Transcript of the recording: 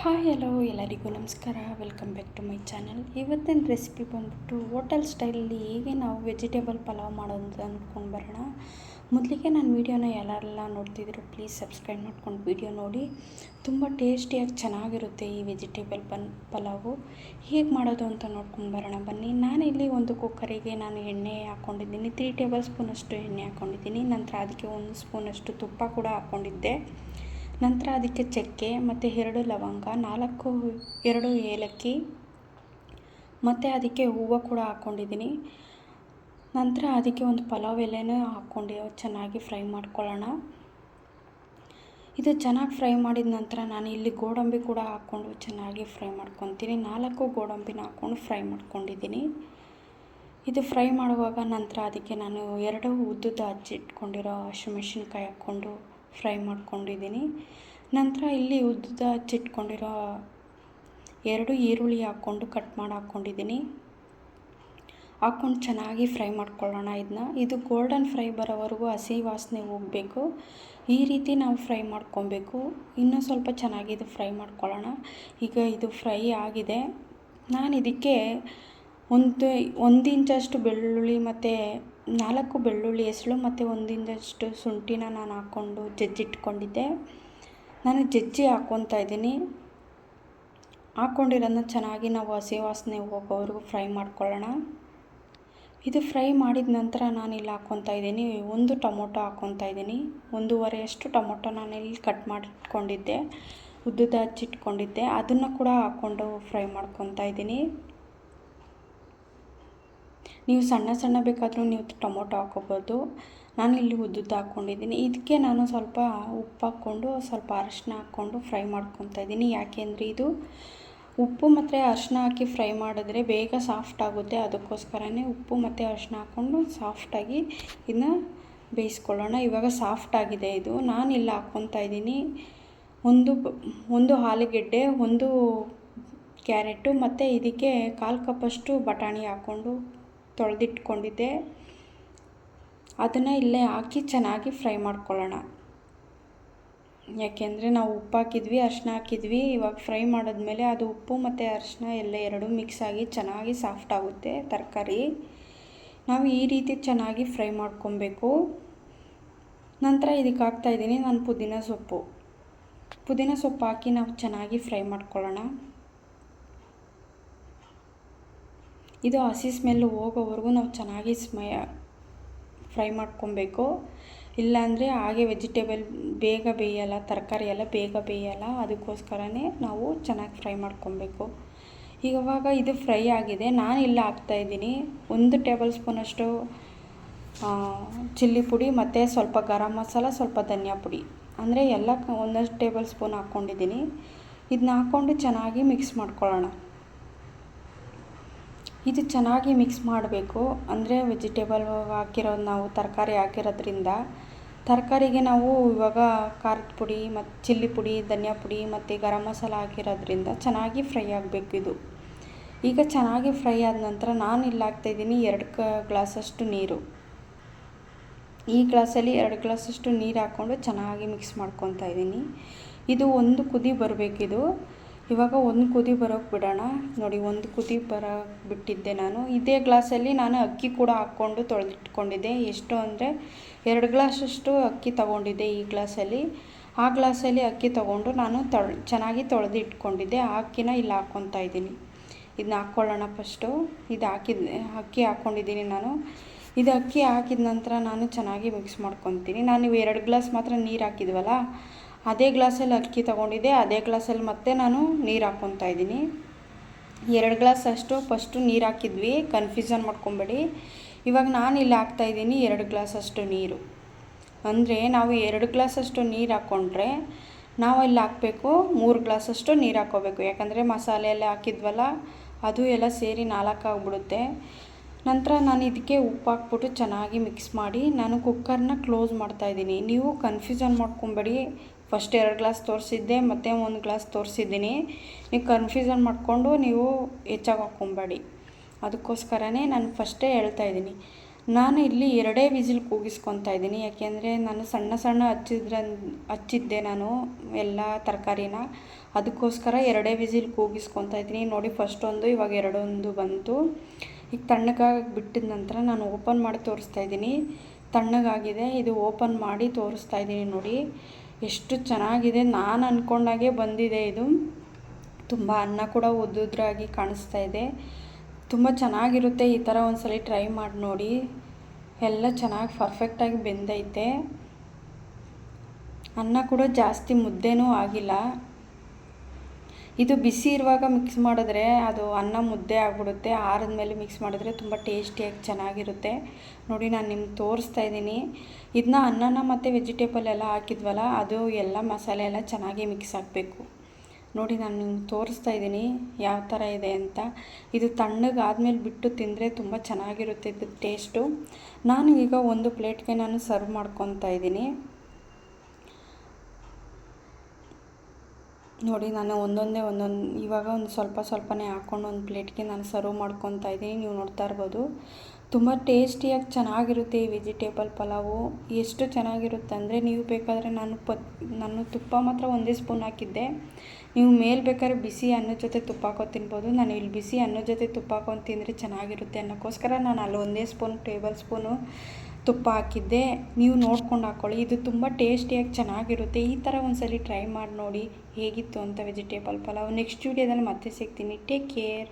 Hi hello ಎಲ್ಲರಿಗೂ ನಮಸ್ಕಾರ. Welcome back to my channel ಇವತ್ತಿನ ರೆಸಿಪಿ ಬಂದ್ಬಿಟ್ಟು ಹೋಟೆಲ್ ಸ್ಟೈಲಲ್ಲಿ ಹೇಗೆ ನಾವು ವೆಜಿಟೇಬಲ್ ಪಲಾವ್ ಮಾಡೋದು ಅಂತ ಅಂದ್ಕೊಂಡು ಬರೋಣ. ಮೊದಲಿಗೆ ನಾನು ವೀಡಿಯೋನ ಎಲ್ಲರೆಲ್ಲ ನೋಡ್ತಿದ್ರು ಪ್ಲೀಸ್ ಸಬ್ಸ್ಕ್ರೈಬ್ ಮಾಡ್ಕೊಂಡು ವೀಡಿಯೋ ನೋಡಿ. ತುಂಬ ಟೇಸ್ಟಿಯಾಗಿ ಚೆನ್ನಾಗಿರುತ್ತೆ ಈ ವೆಜಿಟೇಬಲ್ ಪನ್, ಪಲಾವು. ಹೇಗೆ ಮಾಡೋದು ಅಂತ ನೋಡ್ಕೊಂಡು ಬರೋಣ. ಬನ್ನಿ ನಾನಿಲ್ಲಿ ಒಂದು ಕುಕ್ಕರಿಗೆ ನಾನು ಎಣ್ಣೆ ಹಾಕ್ಕೊಂಡಿದ್ದೀನಿ ತ್ರೀ ಟೇಬಲ್ ಸ್ಪೂನಷ್ಟು ಎಣ್ಣೆ ಹಾಕ್ಕೊಂಡಿದ್ದೀನಿ ನಂತರ ಅದಕ್ಕೆ ಒಂದು ಸ್ಪೂನಷ್ಟು ತುಪ್ಪ ಕೂಡ ಹಾಕ್ಕೊಂಡಿದ್ದೆ ನಂತರ ಅದಕ್ಕೆ ಚಕ್ಕೆ, ಮತ್ತು ಎರಡು ಲವಂಗ, ನಾಲ್ಕು, ಎರಡು ಏಲಕ್ಕಿ, ಮತ್ತು ಅದಕ್ಕೆ ಹೂವು ಕೂಡ ಹಾಕ್ಕೊಂಡಿದ್ದೀನಿ ನಂತರ ಅದಕ್ಕೆ ಒಂದು ಪಲಾವ್ ಎಲೆನೂ ಹಾಕ್ಕೊಂಡು ಚೆನ್ನಾಗಿ ಫ್ರೈ ಮಾಡ್ಕೊಳ್ಳೋಣ. ಇದು ಚೆನ್ನಾಗಿ ಫ್ರೈ ಮಾಡಿದ ನಂತರ ನಾನು ಇಲ್ಲಿ ಗೋಡಂಬಿ ಕೂಡ ಹಾಕ್ಕೊಂಡು ಚೆನ್ನಾಗಿ ಫ್ರೈ ಮಾಡ್ಕೊತೀನಿ. ನಾಲ್ಕು ಗೋಡಂಬಿನ ಹಾಕ್ಕೊಂಡು ಫ್ರೈ ಮಾಡ್ಕೊಂಡಿದ್ದೀನಿ. ಇದು ಫ್ರೈ ಮಾಡುವಾಗ ನಂತರ ಅದಕ್ಕೆ ನಾನು ಎರಡು ಉದ್ದುದ ಹಚ್ಚಿಟ್ಕೊಂಡಿರೋ ಹಸಿಮೆಣ್ಸಿನ್ಕಾಯಿ ಹಾಕ್ಕೊಂಡು ಫ್ರೈ ಮಾಡ್ಕೊಂಡಿದ್ದೀನಿ. ನಂತರ ಇಲ್ಲಿ ಉದ್ದ ಹಚ್ಚಿಟ್ಕೊಂಡಿರೋ ಎರಡು ಈರುಳ್ಳಿ ಹಾಕ್ಕೊಂಡು ಕಟ್ ಮಾಡಿ ಹಾಕ್ಕೊಂಡಿದ್ದೀನಿ. ಹಾಕ್ಕೊಂಡು ಚೆನ್ನಾಗಿ ಫ್ರೈ ಮಾಡ್ಕೊಳ್ಳೋಣ ಇದನ್ನ ಇದು ಗೋಲ್ಡನ್ ಫ್ರೈ ಬರೋವರೆಗೂ ಹಸಿ ವಾಸನೆ ಹೋಗಬೇಕು. ಈ ರೀತಿ ನಾವು ಫ್ರೈ ಮಾಡ್ಕೊಬೇಕು. ಇನ್ನೂ ಸ್ವಲ್ಪ ಚೆನ್ನಾಗಿ ಇದು ಫ್ರೈ ಮಾಡ್ಕೊಳ್ಳೋಣ. ಈಗ ಇದು ಫ್ರೈ ಆಗಿದೆ. ನಾನು ಇದಕ್ಕೆ ಒಂದು ಒಂದು ಇಂಚಷ್ಟು ಬೆಳ್ಳುಳ್ಳಿ ಮತ್ತು ನಾಲ್ಕು ಬೆಳ್ಳುಳ್ಳಿ ಹೆಸಳು ಮತ್ತು ಒಂದಿಂದಷ್ಟು ಶುಂಠಿನ ನಾನು ಹಾಕ್ಕೊಂಡು ಜಜ್ಜಿಟ್ಕೊಂಡಿದ್ದೆ. ನಾನು ಜಜ್ಜಿ ಹಾಕ್ಕೊತಾ ಇದ್ದೀನಿ. ಹಾಕ್ಕೊಂಡಿರೋದನ್ನ ಚೆನ್ನಾಗಿ ನಾವು ಹಸಿ ವಾಸನೆ ಹೋಗೋವರೆಗೂ ಫ್ರೈ ಮಾಡ್ಕೊಳ್ಳೋಣ. ಇದು ಫ್ರೈ ಮಾಡಿದ ನಂತರ ನಾನು ಇಲ್ಲಿ ಹಾಕ್ಕೊತಾ ಇದ್ದೀನಿ. ಒಂದು ಟೊಮೊಟೊ ಹಾಕ್ಕೊತಾ ಇದ್ದೀನಿ. ಒಂದೂವರೆಯಷ್ಟು ಟೊಮೊಟೊ ನಾನು ಇಲ್ಲಿ ಕಟ್ ಮಾಡಿಟ್ಕೊಂಡಿದ್ದೆ. ಉದ್ದದ ಹಚ್ಚಿಟ್ಕೊಂಡಿದ್ದೆ. ಅದನ್ನು ಕೂಡ ಹಾಕ್ಕೊಂಡು ಫ್ರೈ ಮಾಡ್ಕೊತಾ ಇದ್ದೀನಿ. ನೀವು ಸಣ್ಣ ಸಣ್ಣ ಬೇಕಾದರೂ ನೀವು ಟೊಮೊಟೊ ನಾನು ಇಲ್ಲಿ ಉದ್ದುದ್ದು ಹಾಕ್ಕೊಂಡಿದ್ದೀನಿ ಇದಕ್ಕೆ ನಾನು ಸ್ವಲ್ಪ ಉಪ್ಪು ಹಾಕ್ಕೊಂಡು, ಸ್ವಲ್ಪ ಅರಶಿನ ಹಾಕ್ಕೊಂಡು ಫ್ರೈ ಮಾಡ್ಕೊತಾ ಇದ್ದೀನಿ. ಯಾಕೆಂದರೆ ಇದು ಉಪ್ಪು ಮತ್ತು ಅರಶಿನ ಹಾಕಿ ಫ್ರೈ ಮಾಡಿದ್ರೆ ಬೇಗ ಸಾಫ್ಟ್ ಆಗುತ್ತೆ. ಅದಕ್ಕೋಸ್ಕರನೇ ಉಪ್ಪು ಮತ್ತು ಅರಶಿನ ಹಾಕ್ಕೊಂಡು ಸಾಫ್ಟಾಗಿ ಇದನ್ನ ಬೇಯಿಸ್ಕೊಳ್ಳೋಣ. ಇವಾಗ ಸಾಫ್ಟ್ ಆಗಿದೆ ಇದು. ನಾನು ಇಲ್ಲಿ ಹಾಕ್ಕೊತಾ ಇದ್ದೀನಿ. ಒಂದು ಒಂದು ಆಲೂಗೆಡ್ಡೆ, ಒಂದು ಕ್ಯಾರೆಟು ಮತ್ತು ಇದಕ್ಕೆ ಕಾಲು ಕಪ್ಪಷ್ಟು ಬಟಾಣಿ ಹಾಕ್ಕೊಂಡು ತೊಳೆದಿಟ್ಕೊಂಡಿದ್ದೆ. ಅದನ್ನು ಇಲ್ಲೇ ಹಾಕಿ ಚೆನ್ನಾಗಿ ಫ್ರೈ ಮಾಡ್ಕೊಳ್ಳೋಣ. ಯಾಕೆಂದರೆ ನಾವು ಉಪ್ಪು ಹಾಕಿದ್ವಿ ಅರಿಶಿನ ಹಾಕಿದ್ವಿ. ಇವಾಗ ಫ್ರೈ ಮಾಡಿದ್ಮೇಲೆ ಅದು ಉಪ್ಪು ಮತ್ತು ಅರಿಶಿನ ಎಲ್ಲ ಎರಡು ಮಿಕ್ಸ್ ಆಗಿ ಚೆನ್ನಾಗಿ ಸಾಫ್ಟ್ ಆಗುತ್ತೆ ತರಕಾರಿ. ನಾವು ಈ ರೀತಿ ಚೆನ್ನಾಗಿ ಫ್ರೈ ಮಾಡ್ಕೊಬೇಕು. ನಂತರ ಇದಕ್ಕೆ ಹಾಕ್ತಾಯಿದ್ದೀನಿ ನಾನು ಪುದೀನ ಸೊಪ್ಪು. ಪುದೀನ ಸೊಪ್ಪು ಹಾಕಿ ನಾವು ಚೆನ್ನಾಗಿ ಫ್ರೈ ಮಾಡ್ಕೊಳ್ಳೋಣ. ಇದು ಹಸಿ ಸ್ಮೆಲ್ಲು ಹೋಗೋವರೆಗೂ ನಾವು ಚೆನ್ನಾಗಿ ಸ್ಮೈ ಫ್ರೈ ಮಾಡ್ಕೊಬೇಕು. ಇಲ್ಲಾಂದರೆ ಹಾಗೆ ವೆಜಿಟೇಬಲ್ ಬೇಗ ಬೇಯಲ್ಲ, ತರಕಾರಿ ಎಲ್ಲ ಬೇಗ ಬೇಯಲ್ಲ, ಅದಕ್ಕೋಸ್ಕರನೇ ನಾವು ಚೆನ್ನಾಗಿ ಫ್ರೈ ಮಾಡ್ಕೊಬೇಕು. ಇವಾಗ ಇದು ಫ್ರೈ ಆಗಿದೆ. ನಾನು ಇಲ್ಲ ಹಾಕ್ತಾಯಿದ್ದೀನಿ ಒಂದು ಟೇಬಲ್ ಸ್ಪೂನಷ್ಟು ಚಿಲ್ಲಿ ಪುಡಿ ಮತ್ತು ಸ್ವಲ್ಪ ಗರಂ ಮಸಾಲ, ಸ್ವಲ್ಪ ಧನಿಯಾ ಪುಡಿ. ಅಂದರೆ ಎಲ್ಲ ಒಂದಷ್ಟು ಟೇಬಲ್ ಸ್ಪೂನ್ ಹಾಕ್ಕೊಂಡಿದ್ದೀನಿ. ಇದನ್ನ ಹಾಕ್ಕೊಂಡು ಚೆನ್ನಾಗಿ ಮಿಕ್ಸ್ ಮಾಡ್ಕೊಳ್ಳೋಣ. ಇದು ಚೆನ್ನಾಗಿ ಮಿಕ್ಸ್ ಮಾಡಬೇಕು. ಅಂದರೆ ವೆಜಿಟೇಬಲ್ ಹಾಕಿರೋದು ನಾವು ತರಕಾರಿ ಹಾಕಿರೋದ್ರಿಂದ ತರಕಾರಿಗೆ ನಾವು ಇವಾಗ ಖಾರದ ಪುಡಿ ಮತ್ತು ಚಿಲ್ಲಿ ಪುಡಿ, ಧನಿಯಾ ಪುಡಿ ಮತ್ತು ಗರಂ ಮಸಾಲ ಹಾಕಿರೋದ್ರಿಂದ ಚೆನ್ನಾಗಿ ಫ್ರೈ ಆಗಬೇಕು ಇದು. ಈಗ ಚೆನ್ನಾಗಿ ಫ್ರೈ ಆದ ನಂತರ ನಾನು ಇಲ್ಲಿ ಹಾಕ್ತಾಯಿದ್ದೀನಿ ಎರಡು ಕ ಗ್ಲಾಸಷ್ಟು ನೀರು. ಈ ಗ್ಲಾಸಲ್ಲಿ ಎರಡು ಗ್ಲಾಸಷ್ಟು ನೀರು ಹಾಕ್ಕೊಂಡು ಚೆನ್ನಾಗಿ ಮಿಕ್ಸ್ ಮಾಡ್ಕೊತಾ ಇದ್ದೀನಿ. ಇದು ಒಂದು ಕುದಿ ಬರಬೇಕಿದು. ಇವಾಗ ಒಂದು ಕುದಿ ಬರೋಕ್ಕೆ ಬಿಡೋಣ. ನೋಡಿ, ಒಂದು ಕುದಿ ಬರೋಕ್ಕೆ ಬಿಟ್ಟಿದ್ದೆ ನಾನು. ಇದೇ ಗ್ಲಾಸಲ್ಲಿ ನಾನು ಅಕ್ಕಿ ಕೂಡ ಹಾಕ್ಕೊಂಡು ತೊಳೆದಿಟ್ಕೊಂಡಿದ್ದೆ. ಎಷ್ಟು ಅಂದರೆ ಎರಡು ಗ್ಲಾಸಷ್ಟು ಅಕ್ಕಿ ತೊಗೊಂಡಿದ್ದೆ ಈ ಗ್ಲಾಸಲ್ಲಿ. ಆ ಗ್ಲಾಸಲ್ಲಿ ಅಕ್ಕಿ ತೊಗೊಂಡು ನಾನು ತೊಳ್, ಚೆನ್ನಾಗಿ ತೊಳೆದಿಟ್ಕೊಂಡಿದ್ದೆ. ಆ ಅಕ್ಕಿನ ಇಲ್ಲಿ ಹಾಕ್ಕೊತಾ ಇದ್ದೀನಿ. ಇದನ್ನ ಹಾಕ್ಕೊಳ್ಳೋಣ ಫಸ್ಟು ಇದು ಹಾಕಿದ, ಅಕ್ಕಿ ಹಾಕ್ಕೊಂಡಿದ್ದೀನಿ ನಾನು. ಇದು ಅಕ್ಕಿ ಹಾಕಿದ ನಂತರ ನಾನು ಚೆನ್ನಾಗಿ ಮಿಕ್ಸ್ ಮಾಡ್ಕೊತೀನಿ. ನಾನು ಎರಡು ಗ್ಲಾಸ್ ಮಾತ್ರ ನೀರು ಹಾಕಿದ್ವಲ್ಲ ಅದೇ ಗ್ಲಾಸಲ್ಲಿ ಅಕ್ಕಿ ತೊಗೊಂಡಿದ್ದೆ, ಅದೇ ಗ್ಲಾಸಲ್ಲಿ ಮತ್ತೆ ನಾನು ನೀರು ಹಾಕ್ಕೊತಾ ಇದ್ದೀನಿ. ಎರಡು ಗ್ಲಾಸ್ ಅಷ್ಟು, ಫಸ್ಟು ನೀರು ಹಾಕಿದ್ವಿ, ಕನ್ಫ್ಯೂಷನ್ ಮಾಡ್ಕೊಬೇಡಿ. ಇವಾಗ ನಾನು ಇಲ್ಲಿ ಹಾಕ್ತಾಯಿದ್ದೀನಿ ಎರಡು ಗ್ಲಾಸಷ್ಟು ನೀರು. ಅಂದರೆ ನಾವು ಎರಡು ಗ್ಲಾಸಷ್ಟು ನೀರು ಹಾಕ್ಕೊಂಡ್ರೆ ನಾವು ಇಲ್ಲಿ ಹಾಕಬೇಕು, ಮೂರು ಗ್ಲಾಸಷ್ಟು ನೀರು ಹಾಕ್ಕೋಬೇಕು ಯಾಕಂದರೆ ಮಸಾಲೆ ಎಲ್ಲ ಹಾಕಿದ್ವಲ್ಲ, ಅದು ಎಲ್ಲ ಸೇರಿ ನಾಲ್ಕು ಆಗಿಬಿಡುತ್ತೆ. ನಂತರ ನಾನು ಇದಕ್ಕೆ ಉಪ್ಪು ಹಾಕ್ಬಿಟ್ಟು ಚೆನ್ನಾಗಿ ಮಿಕ್ಸ್ ಮಾಡಿ ನಾನು ಕುಕ್ಕರ್ನ ಕ್ಲೋಸ್ ಮಾಡ್ತಾಯಿದ್ದೀನಿ ನೀವು ಕನ್ಫ್ಯೂಷನ್ ಮಾಡ್ಕೊಬೇಡಿ. ಫಸ್ಟ್ ಎರಡು ಗ್ಲಾಸ್ ತೋರಿಸಿದ್ದೆ, ಮತ್ತು ಒಂದು ಗ್ಲಾಸ್ ತೋರಿಸಿದ್ದೀನಿ. ನೀವು ಕನ್ಫ್ಯೂಷನ್ ಮಾಡಿಕೊಂಡು ನೀವು ಹೆಚ್ಚಾಗಿ ಹಾಕ್ಕೊಬೇಡಿ ಅದಕ್ಕೋಸ್ಕರನೇ ನಾನು ಫಸ್ಟೇ ಹೇಳ್ತಾ ಇದ್ದೀನಿ. ನಾನು ಇಲ್ಲಿ ಎರಡೇ ವಿಸಿಲ್ ಕೂಗಿಸ್ಕೊತಾ ಇದ್ದೀನಿ. ಯಾಕೆಂದರೆ ನಾನು ಸಣ್ಣ ಸಣ್ಣ ಹಚ್ಚಿದ್ರ ಹಚ್ಚಿದ್ದೆ ನಾನು ಎಲ್ಲ ತರಕಾರಿನ. ಅದಕ್ಕೋಸ್ಕರ ಎರಡೇ ವಿಸಿಲ್ ಕೂಗಿಸ್ಕೊತಾ ಇದ್ದೀನಿ. ನೋಡಿ ಫಸ್ಟ್ ಒಂದು, ಇವಾಗ ಎರಡೊಂದು ಬಂತು. ಈಗ ತಣ್ಣಗಾಗಿ ಬಿಟ್ಟಿದ ನಂತರ ನಾನು ಓಪನ್ ಮಾಡಿ ತೋರಿಸ್ತಾ ಇದ್ದೀನಿ. ತಣ್ಣಗಾಗಿದೆ. ಇದು ಓಪನ್ ಮಾಡಿ ತೋರಿಸ್ತಾ ಇದ್ದೀನಿ ನೋಡಿ. ಎಷ್ಟು ಚೆನ್ನಾಗಿದೆ ನಾನು ಅಂದ್ಕೊಂಡಾಗೆ ಬಂದಿದೆ ಇದು. ತುಂಬ ಅನ್ನ ಕೂಡ ಉದ್ದುದ್ರಾಗಿ ಕಾಣಿಸ್ತಾ ಇದೆ. ತುಂಬ ಚೆನ್ನಾಗಿರುತ್ತೆ ಈ ಥರ ಒಂದ್ಸಲ ಟ್ರೈ ಮಾಡಿ ನೋಡಿ. ಎಲ್ಲ ಚೆನ್ನಾಗಿ ಪರ್ಫೆಕ್ಟಾಗಿ ಬೆಂದೈತೆ. ಅನ್ನ ಕೂಡ ಜಾಸ್ತಿ ಮುದ್ದೆನೂ ಆಗಿಲ್ಲ. ಇದು ಬಿಸಿ ಇರುವಾಗ ಮಿಕ್ಸ್ ಮಾಡಿದ್ರೆ ಅದು ಅನ್ನ ಮುದ್ದೆ ಆಗಿಬಿಡುತ್ತೆ. ಆರದ ಮೇಲೆ ಮಿಕ್ಸ್ ಮಾಡಿದ್ರೆ ತುಂಬ ಟೇಸ್ಟಿಯಾಗಿ ಚೆನ್ನಾಗಿರುತ್ತೆ. ನೋಡಿ ನಾನು ನಿಮ್ಗೆ ತೋರಿಸ್ತಾ ಇದ್ದೀನಿ. ಇದನ್ನ ಅನ್ನನ ಮತ್ತು ವೆಜಿಟೇಬಲ್ ಎಲ್ಲ ಹಾಕಿದ್ವಲ್ಲ, ಅದು ಎಲ್ಲ ಮಸಾಲೆ ಎಲ್ಲ ಚೆನ್ನಾಗಿ ಮಿಕ್ಸ್ ಆಗಬೇಕು. ನೋಡಿ ನಾನು ನಿಮ್ಗೆ ತೋರಿಸ್ತಾ ಇದ್ದೀನಿ ಯಾವ ಥರ ಇದೆ ಅಂತ. ಇದು ತಣ್ಣಗಾದ್ಮೇಲೆ ಬಿಟ್ಟು ತಿಂದರೆ ತುಂಬ ಚೆನ್ನಾಗಿರುತ್ತೆ ಇದು ಟೇಸ್ಟು ನಾನು ಈಗ ಒಂದು ಪ್ಲೇಟ್ಗೆ ನಾನು ಸರ್ವ್ ಮಾಡ್ಕೊತಾ ಇದ್ದೀನಿ. ನೋಡಿ, ನಾನು ಒಂದೊಂದೇ ಒಂದೊಂದು, ಇವಾಗ ಒಂದು ಸ್ವಲ್ಪ ಸ್ವಲ್ಪನೇ ಹಾಕ್ಕೊಂಡು ಒಂದು ಪ್ಲೇಟ್ಗೆ ನಾನು ಸರ್ವ್ ಮಾಡ್ಕೊತಾ ಇದ್ದೀನಿ, ನೀವು ನೋಡ್ತಾ ಇರ್ಬೋದು. ತುಂಬ ಟೇಸ್ಟಿಯಾಗಿ ಚೆನ್ನಾಗಿರುತ್ತೆ ಈ ವೆಜಿಟೇಬಲ್ ಪಲಾವು. ಎಷ್ಟು ಚೆನ್ನಾಗಿರುತ್ತೆ ಅಂದರೆ, ನೀವು ಬೇಕಾದರೆ ನಾನು ಪ ನಾನು ತುಪ್ಪ ಮಾತ್ರ ಒಂದೇ ಸ್ಪೂನ್ ಹಾಕಿದ್ದೆ. ನೀವು ಮೇಲೆ ಬೇಕಾದ್ರೆ ಬಿಸಿ ಅನ್ನದ ಜೊತೆ ತುಪ್ಪ ಹಾಕೋ ತಿನ್ಬೋದು. ನಾನು ಇಲ್ಲಿ ಬಿಸಿ ಅನ್ನದ ಜೊತೆ ತುಪ್ಪ ಹಾಕೊಂಡು ತಿಂದರೆ ಚೆನ್ನಾಗಿರುತ್ತೆ ಅನ್ನೋಕ್ಕೋಸ್ಕರ ನಾನು ಅಲ್ಲಿ ಒಂದೇ ಸ್ಪೂನ್, ಟೇಬಲ್ ಸ್ಪೂನು ತುಪ್ಪ ಹಾಕಿದ್ದೆ ನೀವು ನೋಡ್ಕೊಂಡು ಹಾಕ್ಕೊಳ್ಳಿ ಇದು ತುಂಬ ಟೇಸ್ಟಿಯಾಗಿ ಚೆನ್ನಾಗಿರುತ್ತೆ. ಈ ಥರ ಒಂದ್ಸಲಿ ಟ್ರೈ ಮಾಡಿ ನೋಡಿ ಹೇಗಿತ್ತು ಅಂತ ವೆಜಿಟೇಬಲ್ ಪಲಾವ್. ನೆಕ್ಸ್ಟ್ ವೀಡಿಯೋದಲ್ಲಿ ಮತ್ತೆ ಸಿಗ್ತೀನಿ. Take care.